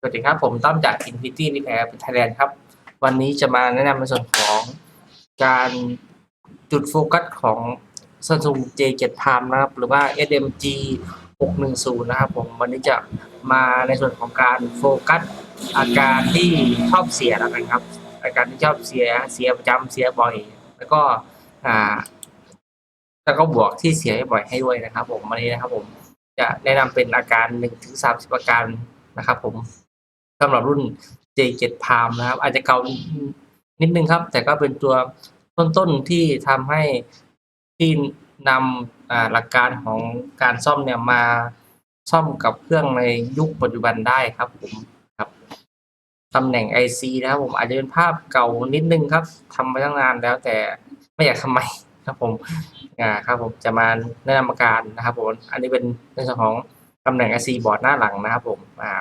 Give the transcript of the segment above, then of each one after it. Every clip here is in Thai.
สวัสดีครับ ผมต้อมจาก Infinity Repair Thailand ครับ วันนี้จะมาแนะนำในส่วนของการจุดโฟกัสของ Samsung J7 Prime นะครับ หรือว่า SMG 610 นะครับผม วันนี้จะมาในส่วนของการโฟกัสอาการที่ชอบเสียแล้วกันครับ อาการที่ชอบเสีย เสียประจำเสียบ่อย แล้วก็อ่า แล้วก็บวกที่เสียบ่อยให้ด้วยนะครับ ผม วันนี้นะครับผม จะแนะนำเป็นอาการ1ถึง30 อาการนะครับผม สำหรับรุ่น J7 Prime นะครับ อาจจะเก่านิดนึงครับ แต่ก็เป็นตัวต้นๆที่ทำให้ที่นำหลักการของการซ่อมเนี่ยมาซ่อมกับเครื่องในยุคปัจจุบันได้ครับผมครับตำแหน่ง IC นะครับผมอาจจะเป็นภาพเก่านิดนึงครับทำมาตั้งนานแล้วแต่ไม่อยากทำใหม่ครับผมอ่าครับผมจะมาแนะนำการนะครับผมอันนี้เป็นในส่วนของตำแหน่ง IC บอร์ดหน้าหลังนะครับผมอ่า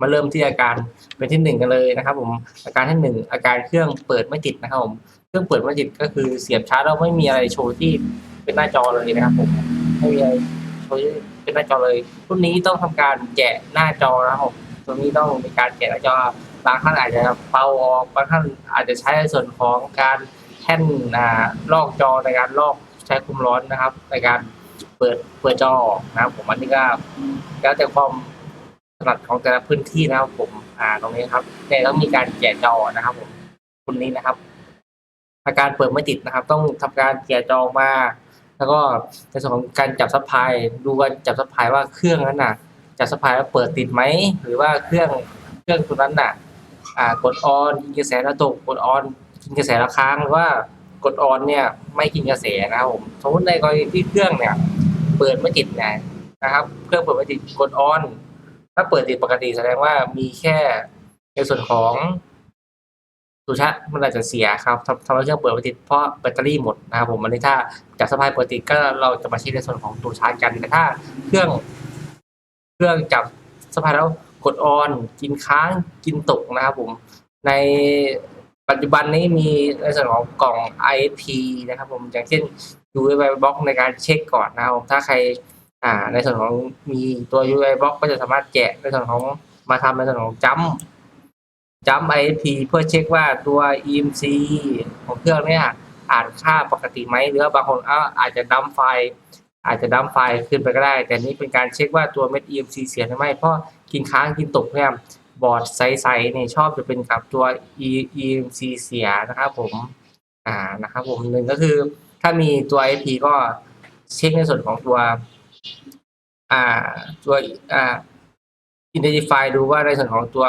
มาเริ่มที่อาการเป็นที่หนึ่งกันเลยนะครับ ผมอาการที่หนึ่งอาการเครื่องเปิดไม่ติดนะครับผมเครื่องเปิดไม่ติดก็คือเสียบชาร์จแล้วไม่มีอะไรโชว์ที่เป็นหน้าจอเลยนะครับ ผมไม่มีอะไรโชว์ที่เป็นหน้าจอเลยรุ่นนี้ต้องทำการแกะหน้าจอนะครับผมตัวนี้ต้องมีการแกะหน้าจอบางท่านอาจจะเป่าออกบางท่านอาจจะใช้ในส่วนของการแท่นอ่าลอกจอในการลอกใช้ความร้อนนะครับ ในการเปิดเปิดจอนะครับผมอันนี้ก็แล้วแต่ความ ถนัดของแต่ละพื้นที่นะครับผมอ่าตรงนี้ครับแต่ต้องมีการแกะจอนะครับ ผมคุณนี้นะครับ อาการเปิดไม่ติดนะครับ ต้องทำการแกะจอมา แล้วก็ในส่วนของการจับซัพพลายดูการจับซัพพลายว่าเครื่องนั้นน่ะ จับซัพพลายแล้วเปิดติดไหมหรือว่าเครื่องเครื่องตัวนั้นน่ะ อ่ากดออนกินกระแสแล้วตกกดออนกินกระแสแล้วค้างหรือว่ากดออนเนี่ย ไม่กินกระแสนะครับผมสมมติในกรณีที่เครื่องเนี่ย เปิดไม่ติดนะนะครับ เครื่องเปิดไม่ติดกดออน ถ้าเปิดติดปกติแสดงว่ามีแค่ในส่วนของสุชาติมันอาจจะเสียครับทำทำให้เครื่องเปิดไม่ติดเพราะแบตเตอรี่หมดนะครับผมอันนี้ถ้าจากสภาพเปิดติดก็เราจะมาเช็คในส่วนของตัวชาร์จกันแต่ถ้าเครื่อง เครื่องจับสภาพแล้วกดออน กินค้างกินตกนะครับผมในปัจจุบันนี้มีในส่วนของกล่อง ISP นะครับผมอย่างเช่น UI Box ในการเช็คก่อนนะครับผมถ้าใคร อ่า ในส่วนของมีตัว UI Box ก็จะสามารถแกะในส่วนของมาทำในส่วนของจัมจัม ISP เพื่อเช็คว่าตัว EMC ของเครื่องเนี่ยอ่านค่าปกติไหมหรือบางคนอาอาจจะดัมไฟล์ อาจจะดัมไฟล์ขึ้นไปก็ได้ แต่นี่เป็นการเช็คว่าตัวเม็ด EMC เสียหรือไม่เพราะกินค้างกินตกเนี่ยบอร์ดไซส์ๆเนี่ยชอบจะเป็นกับตัว EMC เสียนะครับผมอ่านะครับผมหนึ่งก็คือถ้ามีตัว IP ก็เช็คในส่วนของตัว อ่าตัวอ่า identify ดูว่าในส่วนของตัว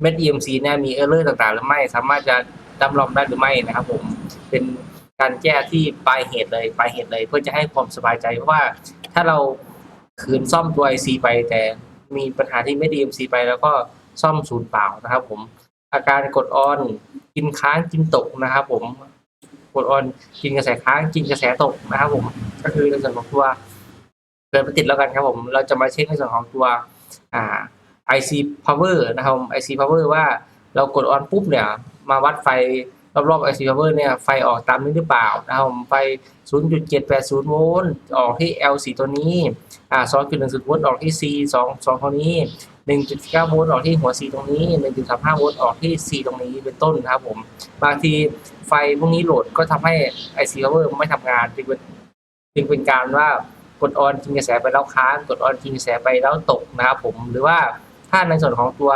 เม็ด EMC เนี่ยมีเออร์เลอร์ต่างๆ หรือไม่ สามารถจะดำลองได้หรือไม่นะครับผมเป็นการแก้ที่ปลายเหตุเลยปลายเหตุเลย เพื่อจะให้ความสบายใจเพราะว่าถ้าเราคืนซ่อมตัว IC ไป แต่มีปัญหาที่ไม่ดี MC ไป แล้วก็ซ่อมศูนย์เปล่านะครับ ผม อาการกดออนกินค้างกินตกนะครับ ผมกดออนกินกระแสค้างกินกระแสตกนะครับ ผม ก็คือในส่วนของตัว เกิดไปติดแล้วกันครับผม เราจะมาเช็คในส่วนของตัวอ่า IC power นะครับ IC power ว่าเรากดออนปุ๊บเนี่ย มาวัดไฟรอบๆ IC power เนี่ย ไฟออกตามนี้หรือเปล่านะครับผมไฟ 0.780 โวลต์ออกที่ L4 ตัวนี้อ่า2.10โวลต์ออกที่ C 2 2ตรงนี้ 1.9โวลต์ออกที่หัว C ตรงนี้ 1.35โวลต์ออกที่ C ตรงนี้เป็นต้นนะครับผม บางทีไฟพวกนี้โหลดก็ทำให้ IC power ไม่ทำงานจึงเป็นจึงเป็นการว่า กดออนกินกระแสไปแล้วค้างกดออนกินกระแสไปแล้วตกนะครับผมหรือว่าถ้าในส่วนของตัว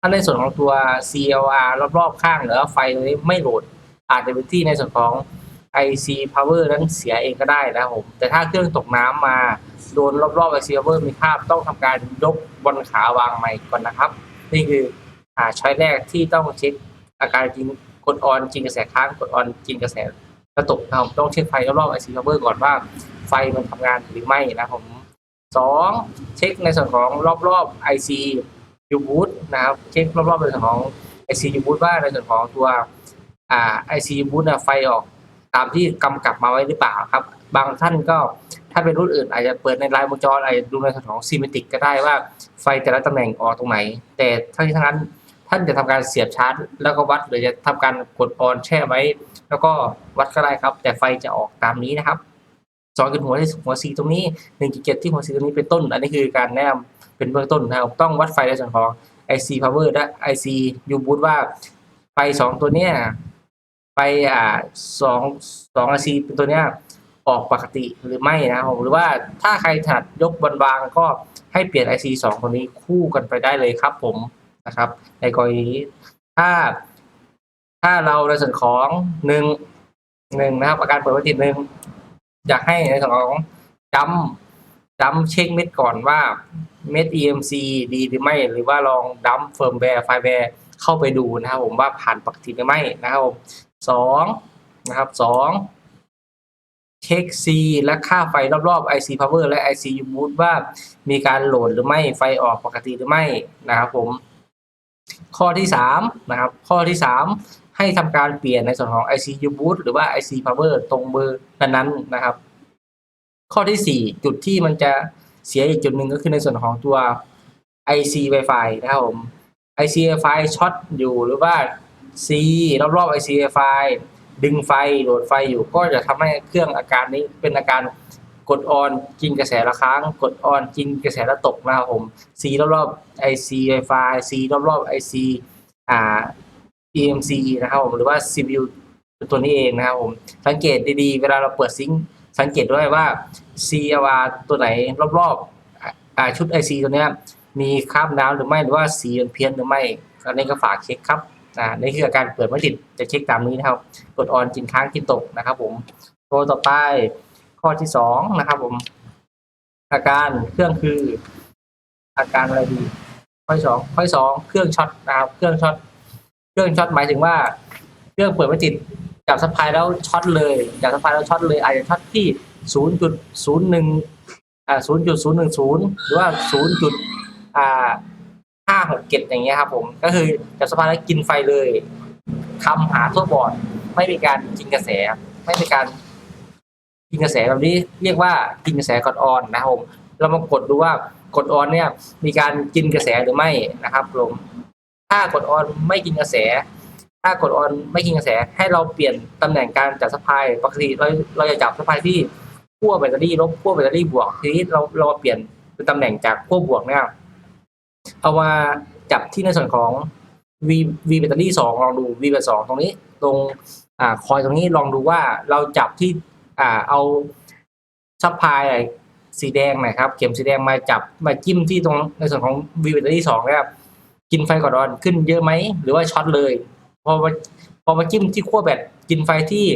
ถ้าในส่วนของตัว CLR รอบๆข้างหรือว่าไฟนี้ไม่โหลดอาจจะเป็นที่ในส่วนของ IC power นั้นเสียเองก็ได้นะครับผม แต่ถ้าเครื่องตกน้ำมาโดนรอบๆ IC power มีคราบต้องทำการยกบนขาวางใหม่ก่อนนะครับ นี่คืออ่าช้อยแรกที่ต้องเช็คอาการจริงกดออนจริงกระแสค้างกดออนจริงกระแส กระตุกนะครับต้องเช็คไฟรอบๆ IC power ก่อนว่าไฟมันทำงานหรือไม่นะครับผมสองเช็คในส่วนของรอบๆ IC u b o o t นะครับเช็ครอบๆในส่วนของ IC u b o o t ว่าในส่วนของตัวอ่า IC u b o o t นะไฟออกตามที่กำกับมาไว้หรือเปล่าครับ บางท่านก็ถ้าเป็นรุ่นอื่นอาจจะเปิดในไลน์วงจรอาจจะดูในส่วนของซีเมติกก็ได้ว่าไฟแต่ละตำแหน่งออกตรงไหน แต่ทั้งนี้ทั้งนั้น ท่านจะทำการเสียบชาร์จ แล้วก็วัดหรือจะทำการกดออนแช่ไว้ แล้วก็วัดก็ได้ครับ แต่ไฟจะออกตามนี้นะครับสองจุดหัวที่หัวซีตรงนี้หนึ่งจุดเจ็ดที่หัวซีตรงนี้เป็นต้น อันนี้คือการแนะนำเป็นเบื้องต้นนะครับต้องวัดไฟในส่วนของ IC power และ IC U boot ว่าไฟสองตัวเนี้ยไฟอ่าสองสอง IC เป็นตัวเนี้ยออกปกติหรือไม่นะครับผมหรือว่าถ้าใครถนัดยกบนวางก็ให้เปลี่ยน IC สองตัวนี้คู่กันไปได้เลยครับผม นะครับ ในกรณีถ้า ถ้าเราในส่วนของหนึ่งหนึ่งนะครับ อาการเปิดวัตถุหนึ่งอยากให้ในส่วนของจำจำเช็คเม็ดก่อนว่าเม็ด EMC ดีหรือไม่ หรือว่าลองดัมเฟิร์มแวร์ไฟแวร์เข้าไปดูนะครับผมว่าผ่านปกติหรือไม่นะครับผมสองนะครับสองเช็ค C และค่าไฟรอบๆ IC power และ IC U boot ว่ามีการโหลดหรือไม่ไฟออกปกติหรือไม่นะครับผม ข้อที่สามนะครับ ข้อที่สามให้ทำการเปลี่ยนในส่วนของ IC U boot หรือว่า IC power ตรงเบอร์นั้นๆนะครับ ข้อที่สี่จุดที่มันจะเสียอีกจุดหนึ่งก็คือในส่วนของตัว IC Wi-Fi นะครับผม IC Wi-Fi ช็อตอยู่หรือว่า C รอบๆ IC Wi-Fi ดึงไฟโหลดไฟอยู่ก็จะทำให้เครื่องอาการนี้เป็นอาการ กดออนกินกระแสละครั้ง กดออนกินกระแสละตกนะครับผม C รอบๆ IC Wi-Fi C รอบๆ IC อ่า EMC นะครับผมหรือว่า CPU ตัวนี้เองนะครับผม สังเกตดีๆ เวลาเราเปิดซิงค์สังเกตด้วยว่า CLR ตัวไหนรอบๆอ่าชุด IC ตัวนี้มีคราบน้ำหรือไม่หรือว่าสีมันเพี้ยนหรือไม่อันนี้ก็ฝากเช็คครับอ่านี่คืออาการเปิดไม่ติดจะเช็คตามนี้นะครับ กดออนกินค้างกินตกนะครับผมตัวต่อไป ข้อที่สองนะครับผม อาการเครื่องคือ อาการอะไรดี ข้อสองข้อสองเครื่องช็อตนะครับเครื่องช็อตเครื่องช็อตหมายถึงว่า เครื่องเปิดไม่ติดจับสะพายแล้วช็อตเลยจับสะพายแล้วช็อตเลยอาจจะช็อตที่ศูนย์จุดศูนย์หนึ่งอ่าศูนย์จุดศูนย์หนึ่งศูนย์หรือว่าศูนย์จุดอ่าห้าหกเจ็ดอย่างเงี้ยครับผมก็คือจับสะพายแล้วกินไฟเลยคำหาทั่วบอร์ดไม่มีการกินกระแส ไม่มีการ กินกระแสแบบนี้เรียกว่ากินกระแสกดออนนะครับผมเรามากดดูว่ากดออนเนี่ยมีการกินกระแสหรือไม่นะครับผมถ้ากดออนไม่กินกระแส ถ้ากดออนไม่กินกระแส ให้เราเปลี่ยนตำแหน่งการจับสะพายปกติเราเราจะจับสะพายที่ขั้วแบตเตอรี่ลบขั้วแบตเตอรี่บวกทีนี้เราเราเปลี่ยนเป็นตำแหน่งจากขั้วบวกเนี่ยเอามาจับที่ในส่วนของ V V แบตเตอรี่สองลองดู V แบตสองตรงนี้ตรงอ่าคอยตรงนี้ลองดูว่าเราจับที่ อ่าเอาซัพพลายสีแดงนะครับ เข็มสีแดงมาจับมาจิ้มที่ตรงในส่วนของ V แบตเตอรี่สองนะครับ กินไฟก่อนออนขึ้นเยอะไหม หรือว่าช็อตเลยพอมาพอมาจิ้มที่ขั้วแบตกินไฟที่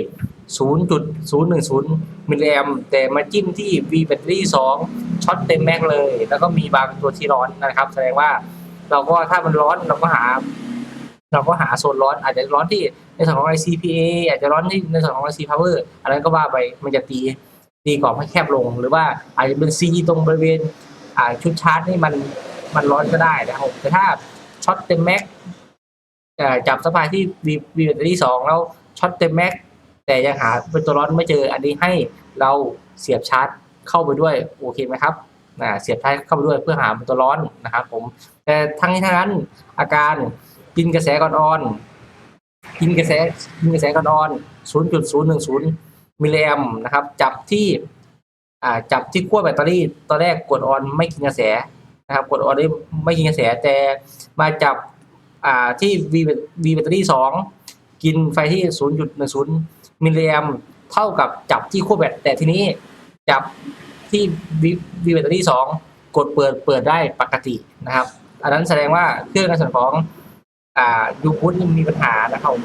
0.010 มิลลิแอมแต่มาจิ้มที่ V แบตเตอรี่2ช็อตเต็มแม็กเลย แล้วก็มีบางตัวที่ร้อนนะครับ แสดงว่าเราก็ถ้ามันร้อนเราก็หา เราก็หาโซนร้อนอาจจะร้อนที่ในส่วนของ ICPA อาจจะร้อนที่ในส่วนของ IC Power อะไรก็ว่าไปมันจะตีตีกรอบให้แคบลง หรือว่าอาจจะเป็น C ตรงบริเวณชุดชาร์จนี่มันมันร้อนก็ได้นะครับแต่ถ้าช็อตเต็มแม็กจับสะพายที่วีวีแบตเตอรี่สองแล้วช็อตเต็มแม็กแต่ยังหาเป็นตัวร้อนไม่เจออันนี้ให้เราเสียบชาร์จเข้าไปด้วยโอเคไหมครับเสียบชาร์จเข้าไปด้วยเพื่อหาเป็นตัวร้อนนะครับผมแต่ทั้งนี้ทั้งนั้นอาการ กินกระแสก่อนออน กินกระแสกินกระแสก่อนออน 0.010 มิลลิแอมนะครับ จับที่อ่าจับที่ขั้วแบตเตอรี่ตอนแรกกดออนไม่กินกระแสนะครับ กดออนไม่กินกระแสแต่มาจับอ่าที่ V V แบตเตอรี่สองกินไฟที่ 0.10 มิลลิแอมเท่ากับจับที่ขั้วแบตแต่ทีนี้จับที่ V V แบตเตอรี่สองกดเปิดเปิดได้ปกตินะครับ อันนั้นแสดงว่าเครื่องในส่วนของ อ่ายูพุทมีปัญหานะครับผม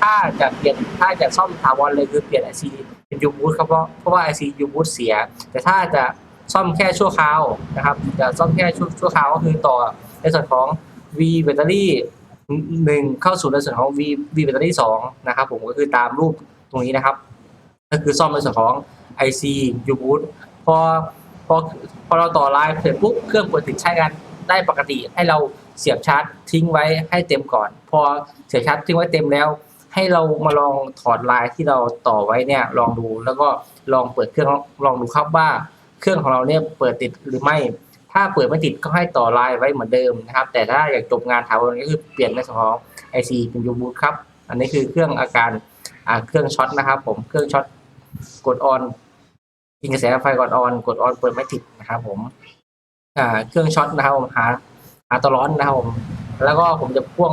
ถ้าจะเปลี่ยนถ้าจะซ่อมถาวรเลยคือเปลี่ยน IC เป็นยูบูทครับเพราะเพราะว่า IC ยูบูทเสีย แต่ถ้าจะซ่อมแค่ชั่วคราวนะครับจะซ่อมแค่ชั่วชั่วคราวก็คือต่อในส่วนของ V แบตเตอรี่หนึ่งเข้าสู่ในส่วนของ V V แบตเตอรี่สองนะครับผมก็คือตามรูปตรงนี้นะครับ ก็คือซ่อมในส่วนของ IC U boot พอพอพอเราต่อไลน์เสร็จปุ๊บเครื่องเปิดติดใช้งานได้ปกติให้เรา เสียบชาร์จทิ้งไว้ให้เต็มก่อน พอเสียบชาร์จทิ้งไว้เต็มแล้ว ให้เรามาลองถอดลน์ที่เราต่อไว้เนี่ยลองดูแล้วก็ลองเปิดเครื่องลองดูครับว่า เครื่องของเราเนี่ยเปิดติดหรือไม่ ถ้าเปิดไม่ติดก็ให้ต่อลน์ไว้เหมือนเดิมนะครับ แต่ถ้าอยากจบงานถาวรก็คือเปลี่ยนในส่วนของ IC เป็น U boot ครับอันนี้คือเครื่องอาการเครื่องช็อตนะครับ ผมเครื่องช็อตกดออนกินกระแสไฟก่อนออน กดออนเปิดไม่ติดนะครับผมเครื่องช็อตนะครับผมหา หาตัวร้อนนะครับผมแล้วก็ผมจะพ่วง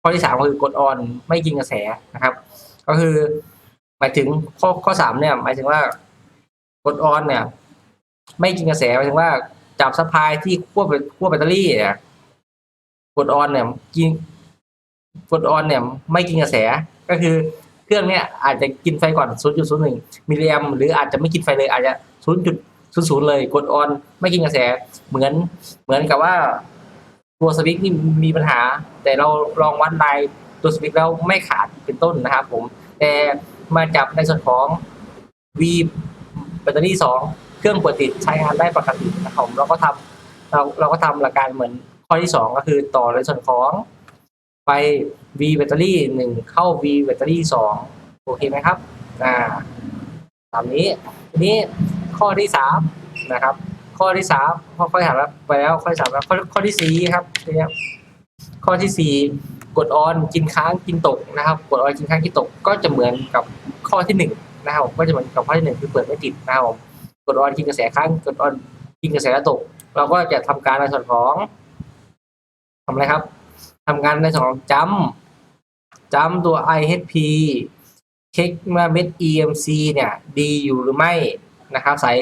ข้อที่สามก็คือกดออนไม่กินกระแสนะครับ ก็คือ หมายถึงข้อข้อสามเนี่ย หมายถึงว่ากดออนเนี่ย ไม่กินกระแสหมายถึงว่าจับสะพายที่ขั้วแบตขั้วแบตเตอรี่เนี่ยกดออนเนี่ยกินกดออนเนี่ย ไม่กินกระแสก็คือเครื่องเนี่ยอาจจะกินไฟก่อน 0.01 มิลลิแอมหรืออาจจะไม่กินไฟเลยอาจจะ 0.00 เลยกดออน ไม่กินกระแสเหมือนเหมือนกับว่า ตัวสวิตช์นี่มีปัญหา แต่เราลองวัดลายตัวสวิตช์แล้วไม่ขาดเป็นต้นนะครับผม แต่มาจับในส่วนของ V แบตเตอรี่สองเครื่องเปิดติดใช้งานได้ปกตินะครับเราก็ทำเราเราก็ทำหลักการเหมือนข้อที่สองก็คือต่อในส่วนของไฟ V แบตเตอรี่หนึ่งเข้า V แบตเตอรี่สองโอเคไหมครับ อ่าตามนี้ทีนี้ข้อที่สามนะครับ ข้อที่สามข้อข้อที่สามแล้วไปแล้วข้อที่สามแล้วข้อข้อที่สี่ครับทีเนี้ยข้อที่สี่กดออนกินค้างกินตกนะครับ กดออนกินค้างกินตกก็จะเหมือนกับข้อที่หนึ่งนะครับก็จะเหมือนกับข้อที่หนึ่งคือเปิดไม่ติดนะครับกดออนกินกระแสค้างกดออนกินกระแสตก เราก็จะทำการในส่วนของทำอะไรครับทำงานในส่วนของจัมจัมตัว IHP เช็คว่าเม็ด EMC เนี่ย ดีอยู่หรือไม่ นะครับสาย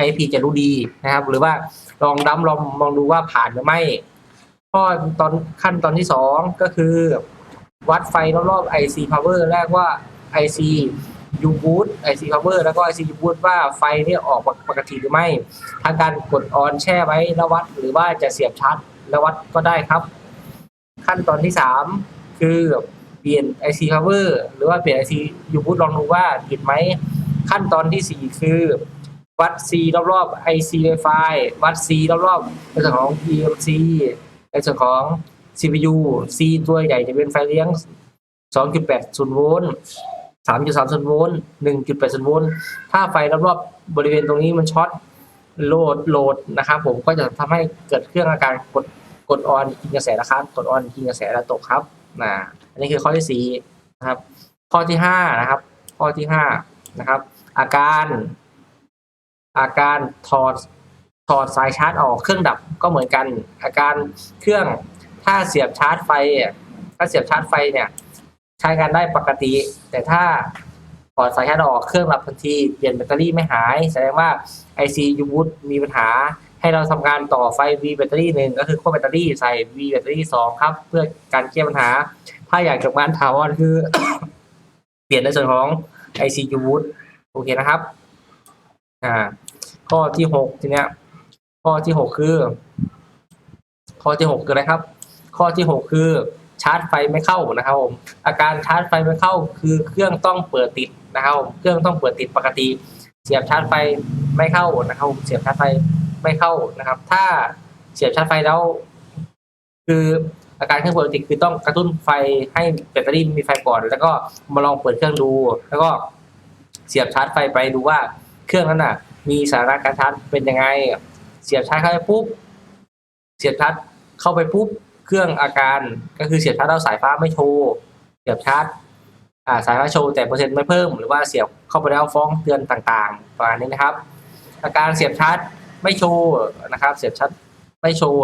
IHP จะรู้ดีนะครับ หรือว่าลองดั้มลองมองดูว่าผ่านหรือไม่ข้อตอนขั้นตอนที่สองก็คือ วัดไฟรอบๆ IC power แรกว่า IC U boot IC power แล้วก็ IC U boot ว่าไฟเนี่ยออกปกติหรือไม่ทางการกดออนแช่ไว้แล้ววัดหรือว่าจะเสียบชาร์จแล้ววัดก็ได้ครับ ขั้นตอนที่สามคือเปลี่ยน IC power หรือว่าเปลี่ยน IC U boot ลองดูว่าผิดไหม ขั้นตอนที่สี่คือ วัด C รอบๆ IC Wi-Fi วัด C รอบๆในส่วนของ EMC ในส่วนของ CPU C ตัวใหญ่จะเป็นไฟเลี้ยง 2.80 โวลต์3.30 โวลต์1.80 โวลต์ถ้าไฟรอบๆบริเวณตรงนี้มันช็อตโหลดโหลดนะครับผมก็จะทำให้เกิดเครื่องอาการกดกดออนกินกระแสนะครับกดออนกินกระแสแล้วตกครับนะอันนี้คือข้อที่สี่นะครับ ข้อที่ห้านะครับ ข้อที่ห้านะครับ อาการอาการถอดถอดสายชาร์จออกเครื่องดับก็เหมือนกัน อาการเครื่องถ้าเสียบชาร์จไฟอะถ้าเสียบชาร์จไฟเนี่ย ใช้การได้ปกติ แต่ถ้าถอดสายชาร์จออกเครื่องดับทันทีเปลี่ยนแบตเตอรี่ไม่หาย แสดงว่า IC u b o o t มีปัญหา ให้เราทำการต่อไฟ V แบตเตอรี่หนึ่งก็คือขั้วแบตเตอรี่ใส่ V แบตเตอรี่สองครับ เพื่อการแก้ปัญหา ถ้าอยากจบงานถาวรคือ เปลี่ยนในส่วนของ IC u b o o t โอเคนะครับ อ่า ข้อที่หกทีเนี้ย ข้อที่หกคือ ข้อที่หกคืออะไรครับ ข้อที่หกคือชาร์จไฟไม่เข้านะครับผม อาการชาร์จไฟไม่เข้า คือเครื่องต้องเปิดติดนะครับผมเครื่องต้องเปิดติดปกติ เสียบชาร์จไฟไม่เข้านะครับผมเสียบชาร์จไฟไม่เข้านะครับ ถ้าเสียบชาร์จไฟแล้ว คืออาการเครื่องเปิดติดคือต้องกระตุ้นไฟให้แบตเตอรี่มีไฟก่อน แล้วก็มาลองเปิดเครื่องดู แล้วก็ สียบชาร์จไฟไปดูว่าเครื่องนั้นน่ะ มีสถานะการชาร์จเป็นยังไง เสียบชาร์จเข้าไปปุ๊บเสียบชาร์จเข้าไปปุ๊บเครื่องอาการก็คือเสียบชาร์จแล้วสายฟ้าไม่โชว์เสียบชาร์จอ่าสายฟ้าโชว์แต่เปอร์เซ็นต์ไม่เพิ่มหรือว่าเสียบเข้าไปแล้วฟ้องเตือนต่างๆประมาณนี้นะครับ อาการเสียบชาร์จไม่โชว์นะครับ เสียบชาร์จไม่โชว์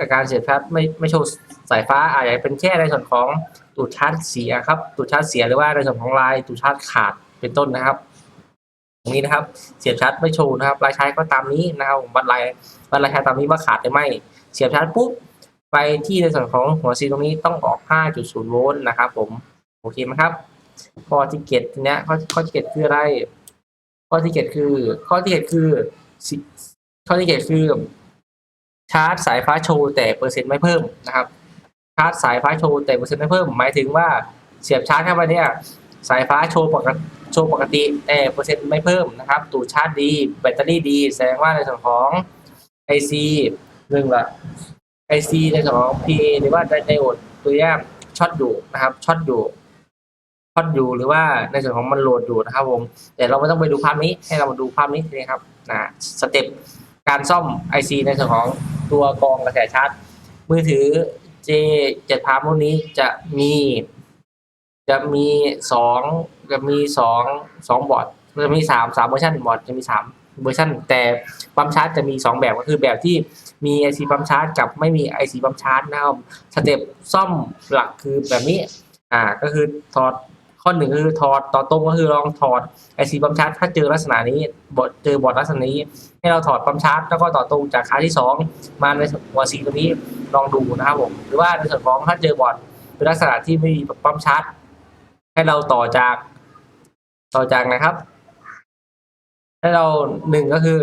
อาการเสียบชาร์จไม่ไม่โชว์สายฟ้าอาจจะเป็นแค่ในส่วนของตูดชาร์จเสียครับตูดชาร์จเสียหรือว่าในส่วนของลายตูดชาร์จขาด เป็นต้นนะครับตรงนี้นะครับ เสียบชาร์จไม่โชว์นะครับรายใช้ก็ตามนี้นะครับวัดรายวัดรายใช้ตามนี้ว่าขาดหรือไม่ เสียบชาร์จปุ๊บไปที่ในส่วนของหัวซีตรงนี้ต้องออก 5.0 โวลต์นะครับ ผมโอเคไหมครับ ข้อที่เจ็ดทีเนี้ยข้อข้อที่เจ็ดคืออะไร ข้อที่เจ็ดคือ ข้อที่เจ็ดคือข้อที่เจ็ดคือชาร์จสายฟ้าโชว์แต่เปอร์เซ็นต์ไม่เพิ่มนะครับชาร์จสายฟ้าโชว์แต่เปอร์เซ็นต์ไม่เพิ่ม หมายถึงว่าเสียบชาร์จเข้าไปเนี่ยสายฟ้าโชว์ปกติ โชว์ปกติแต่เปอร์เซ็นต์ไม่เพิ่มนะครับตูดชาร์จดี แบตเตอรี่ดี แสดงว่าในส่วนของ IC หนึ่งละ IC ในส่วนของ PA หรือว่าไดโอดตัวแยกช็อตอยู่นะครับช็อตอยู่ช็อตอยู่หรือว่าในส่วนของมันโหลดอยู่นะครับผมแต่เราไม่ต้องไปดูภาพนี้ให้เรามาดูภาพนี้ทีครับนะสเต็ปการซ่อม IC ในส่วนของตัวกรองกระแสชาร์จ มือถือ J 7 พาร์มรุ่นนี้จะมี จะมีสอง จะมีสองสองบอร์ดจะมีสามสามเวอร์ชันบอร์ดจะมีสามเวอร์ชันแต่ปั๊มชาร์จจะมีสองแบบก็คือแบบที่มี IC ปั๊มชาร์จกับไม่มี IC ปั๊มชาร์จนะครับสเต็ปซ่อมหลักคือแบบนี้อ่าก็คือถอดข้อหนึ่งก็คือถอดต่อตรงก็คือลองถอด IC ปั๊มชาร์จถ้าเจอลักษณะนี้บอร์ดเจอบอร์ดลักษณะนี้ ให้เราถอดปั๊มชาร์จแล้วก็ต่อตรงจากขาที่สองมาในหัวสีตรงนี้ลองดูนะครับผมหรือว่าในส่วนของถ้าเจอบอร์ดเป็นลักษณะที่ไม่มีปั๊มชาร์จให้เราต่อจาก ต่อจากนะครับ ให้เราหนึ่งก็คือ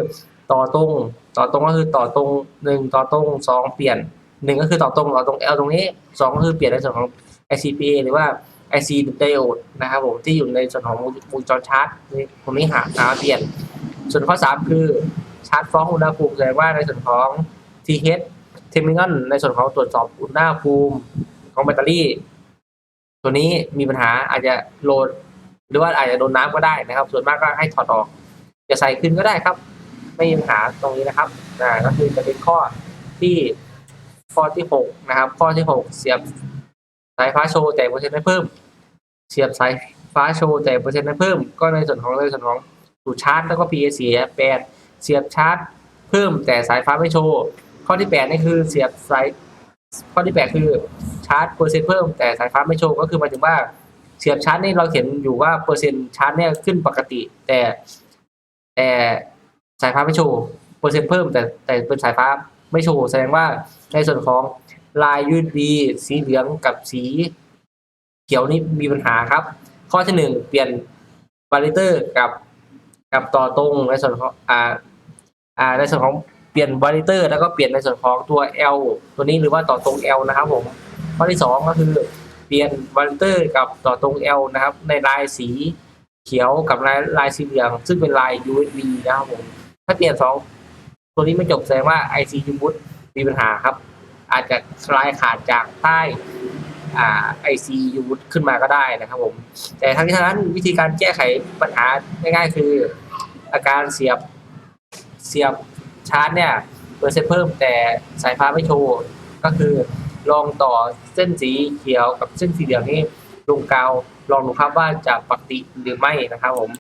ต่อตรง ต่อตรงก็คือต่อตรงหนึ่งต่อตรงสองเปลี่ยนหนึ่งก็คือต่อตรงต่อตรง L ตรงนี้สองก็คือเปลี่ยนในส่วนของ ICPA หรือว่า IC diode นะครับผมที่อยู่ในส่วนของวงจรชาร์จนี่ตรงนี้หาหาเปลี่ยน ส่วนข้อสามคือชาร์จฟ้องอุณหภูมิแสดงว่าในส่วนของ TH terminal ในส่วนของตรวจสอบอุณหภูมิของแบตเตอรี่ ตัวนี้มีปัญหาอาจจะโหลด หรือว่าอาจจะโดนน้ำก็ได้นะครับ ส่วนมากก็ให้ถอดออกจะใส่ขึ้นก็ได้ครับ ไม่มีปัญหาตรงนี้นะครับอ่าก็คือจะเป็นข้อที่ข้อที่หกนะครับ ข้อที่หกเสียบสายฟ้าโชว์แต่เปอร์เซ็นต์ไม่เพิ่ม เสียบสายฟ้าโชว์แต่เปอร์เซ็นต์ไม่เพิ่ม ก็ในส่วนของในส่วนของสูชาร์จแล้วก็ PA เสียแปดเสียบชาร์จเพิ่มแต่สายฟ้าไม่โชว์ข้อที่แปดนี่คือเสียบสายข้อที่แปดคือชาร์จเปอร์เซ็นต์เพิ่มแต่สายฟ้าไม่โชว์ก็คือหมายถึงว่า เสียบชาร์จนี่เราเห็นอยู่ว่าเปอร์เซ็นต์ชาร์จเนี่ยขึ้นปกติ แต่แต่สายฟ้าไม่โชว์เปอร์เซ็นต์เพิ่มแต่แต่เป็นสายฟ้าไม่โชว์แสดงว่าในส่วนของลาย USB สีเหลืองกับสีเขียวนี่มีปัญหาครับ ข้อที่หนึ่งเปลี่ยนวาลิเตอร์กับกับต่อตรงในส่วนของอ่าอ่าในส่วนของเปลี่ยนวาลิเตอร์ แล้วก็เปลี่ยนในส่วนของตัว L ตัวนี้หรือว่าต่อตรง L นะครับผมข้อที่สองก็คือ เปลี่ยนวาลิเตอร์กับต่อตรง L นะครับ ในลายสีเขียวกับลายลายสีเหลือง ซึ่งเป็นลาย USB นะครับผมถ้าเปลี่ยนสองตัวนี้ไม่จบแสดงว่า IC ยูบุตมีปัญหาครับ อาจจะคลายขาดจากใต้อ่า IC ยูบุตขึ้นมาก็ได้นะครับผม แต่ทั้งนี้ทั้งนั้นวิธีการแก้ไขปัญหาง่ายๆคือ อาการเสียบเสียบชาร์จเนี่ยเปอร์เซ็นต์เพิ่มแต่สายฟ้าไม่โชว์ก็คือ ลองต่อเส้นสีเขียวกับเส้นสีเหลืองนี้ลงกาวลองดูครับว่าจะปกติหรือไม่นะครับผม